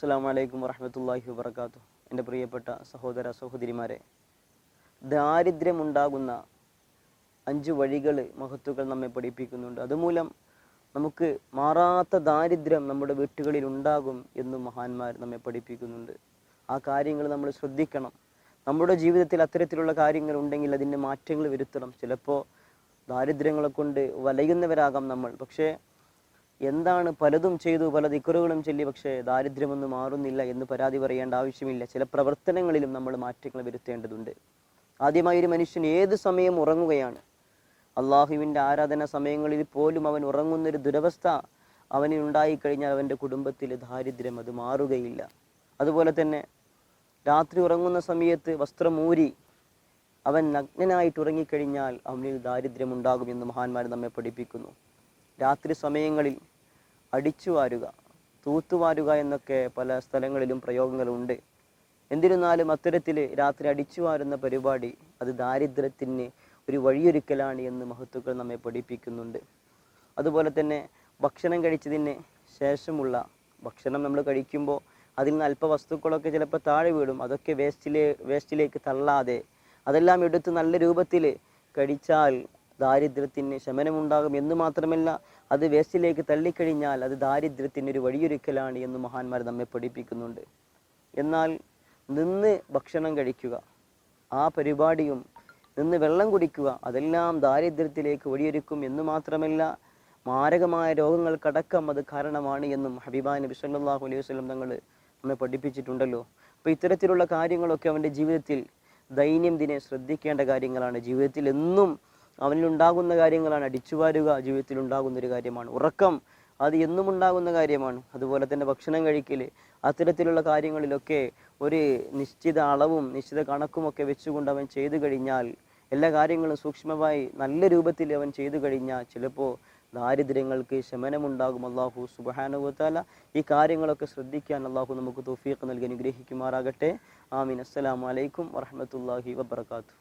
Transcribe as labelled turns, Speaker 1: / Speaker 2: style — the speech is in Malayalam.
Speaker 1: അസ്സാം വലൈക്കും വറഹമത്തല്ലാഹി വബർക്കാത്തു എന്റെ പ്രിയപ്പെട്ട സഹോദര സഹോദരിമാരെ ദാരിദ്ര്യമുണ്ടാകുന്ന അഞ്ച് വഴികൾ മഹത്തുക്കൾ നമ്മെ പഠിപ്പിക്കുന്നുണ്ട്. അതുമൂലം നമുക്ക് മാറാത്ത ദാരിദ്ര്യം നമ്മുടെ വീട്ടുകളിൽ ഉണ്ടാകും എന്ന് മഹാന്മാർ നമ്മെ പഠിപ്പിക്കുന്നുണ്ട്. ആ കാര്യങ്ങൾ നമ്മൾ ശ്രദ്ധിക്കണം. നമ്മുടെ ജീവിതത്തിൽ അത്തരത്തിലുള്ള കാര്യങ്ങൾ ഉണ്ടെങ്കിൽ അതിന്റെ മാറ്റങ്ങൾ വരുത്തണം. ചിലപ്പോൾ ദാരിദ്ര്യങ്ങളെ കൊണ്ട് വലയുന്നവരാകാം നമ്മൾ. പക്ഷേ എന്താണ് പലതും ചെയ്തു പല ദിക്കറുകളും ചൊല്ലി പക്ഷേ ദാരിദ്ര്യമൊന്നും മാറുന്നില്ല എന്ന് പരാതി പറയേണ്ട ആവശ്യമില്ല. ചില പ്രവർത്തനങ്ങളിലും നമ്മൾ മാറ്റങ്ങൾ വരുത്തേണ്ടതുണ്ട്. ആദ്യമായി ഒരു മനുഷ്യൻ ഏത് സമയം ഉറങ്ങുകയാണ്? അള്ളാഹുവിന്റെ ആരാധന സമയങ്ങളിൽ പോലും അവൻ ഉറങ്ങുന്നൊരു ദുരവസ്ഥ അവനിൽ ഉണ്ടായിക്കഴിഞ്ഞാൽ അവന്റെ കുടുംബത്തിൽ ദാരിദ്ര്യം അത് മാറുകയില്ല. അതുപോലെ തന്നെ രാത്രി ഉറങ്ങുന്ന സമയത്ത് വസ്ത്രമൂരി അവൻ നഗ്നനായിട്ട് ഉറങ്ങിക്കഴിഞ്ഞാൽ അവനിൽ ദാരിദ്ര്യം ഉണ്ടാകുമെന്ന് മഹാന്മാർ നമ്മെ പഠിപ്പിക്കുന്നു. രാത്രി സമയങ്ങളിൽ അടിച്ചു വാരുക തൂത്തുവാരുക എന്നൊക്കെ പല സ്ഥലങ്ങളിലും പ്രയോഗങ്ങളുണ്ട്. എന്നിരുന്നാലും അത്തരത്തിൽ രാത്രി അടിച്ചുവാരുന്ന പരിപാടി അത് ദാരിദ്ര്യത്തിന് ഒരു വഴിയൊരുക്കലാണ് എന്ന് മഹത്തുക്കൾ നമ്മെ പഠിപ്പിക്കുന്നുണ്ട്. അതുപോലെ തന്നെ ഭക്ഷണം കഴിച്ചതിന് ശേഷമുള്ള ഭക്ഷണം നമ്മൾ കഴിക്കുമ്പോൾ അതിൽ നിന്ന് അല്പ വസ്തുക്കളൊക്കെ ചിലപ്പോൾ താഴെ വീടും അതൊക്കെ വേസ്റ്റിലെ വേസ്റ്റിലേക്ക് തള്ളാതെ അതെല്ലാം എടുത്ത് നല്ല രൂപത്തിൽ കഴിച്ചാൽ ദാരിദ്ര്യത്തിന് ശമനമുണ്ടാകും എന്ന് മാത്രമല്ല അത് വേസ്റ്റിലേക്ക് തള്ളിക്കഴിഞ്ഞാൽ അത് ദാരിദ്ര്യത്തിന് ഒരു വഴിയൊരുക്കലാണ് എന്ന് മഹാന്മാർ നമ്മെ പഠിപ്പിക്കുന്നുണ്ട്. എന്നാൽ നിന്ന് ഭക്ഷണം കഴിക്കുക ആ പരിപാടിയും നിന്ന് വെള്ളം കുടിക്കുക അതെല്ലാം ദാരിദ്ര്യത്തിലേക്ക് വഴിയൊരുക്കും എന്ന് മാത്രമല്ല മാരകമായ രോഗങ്ങൾക്കടക്കം അത് കാരണമാണ് എന്നും ഹബീബാ നബി സല്ലാഹു അലൈഹി വസ്ലം തങ്ങൾ നമ്മെ പഠിപ്പിച്ചിട്ടുണ്ടല്ലോ. അപ്പോൾ ഇത്തരത്തിലുള്ള കാര്യങ്ങളൊക്കെ അവന്റെ ജീവിതത്തിൽ ദൈന്യം ദൈനംദിനെ ശ്രദ്ധിക്കേണ്ട കാര്യങ്ങളാണ് ജീവിതത്തിൽ എന്നും അവനിലുണ്ടാകുന്ന കാര്യങ്ങളാണ് അടിച്ചുവാരുക ജീവിതത്തിൽ ഉണ്ടാകുന്ന ഒരു കാര്യമാണ്. ഉറക്കം അത് എന്നും ഉണ്ടാകുന്ന കാര്യമാണ്. അതുപോലെ തന്നെ ഭക്ഷണം കഴിക്കൽ അത്തരത്തിലുള്ള കാര്യങ്ങളിലൊക്കെ ഒരു നിശ്ചിത അളവും നിശ്ചിത കണക്കുമൊക്കെ വെച്ചുകൊണ്ട് അവൻ ചെയ്തു കഴിഞ്ഞാൽ എല്ലാ കാര്യങ്ങളും സൂക്ഷ്മമായി നല്ല രൂപത്തിൽ അവൻ ചെയ്തു കഴിഞ്ഞാൽ ചിലപ്പോൾ ദാരിദ്ര്യങ്ങൾക്ക് ശമനമുണ്ടാകും. അള്ളാഹു സുബാനുഭവത്താല ഈ കാര്യങ്ങളൊക്കെ ശ്രദ്ധിക്കാൻ അള്ളാഹു നമുക്ക് തോഫീഖ് നൽകി അനുഗ്രഹിക്കുമാറാകട്ടെ. ആമീൻ. അസ്സലാമു അലൈക്കും വറഹമത്തല്ലാഹി വബർക്കാത്തു